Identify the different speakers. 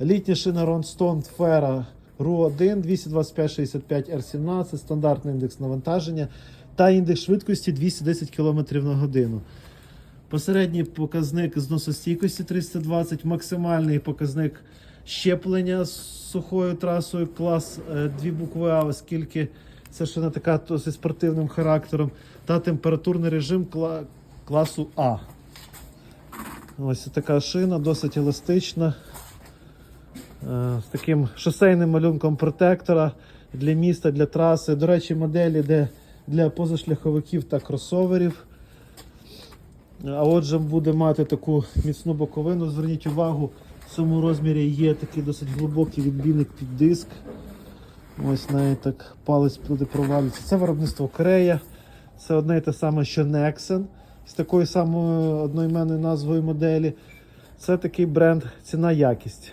Speaker 1: Літня шина Ronstone Fera RU1 225 R17, стандартний індекс навантаження та індекс швидкості 210 км на годину. Посередній показник зносостійкості 320, максимальний показник щеплення з сухою трасою клас е, дві букви А, оскільки це шина така зі спортивним характером, та температурний режим кла- класу А. Ось така шина, досить еластична. Е, З таким шосейним малюнком протектора для міста, для траси. До речі, моделі де для позашляховиків та кросоверів. А отже, буде мати таку міцну боковину. Зверніть увагу, в цьому розмірі є такий досить глибокий відбійник під диск. Ось навіть так палець туди провалюється. Це виробництво Корея. Це одне і те саме, що Nexen з такою самою одноіменною назвою моделі. Це такий бренд ціна якість.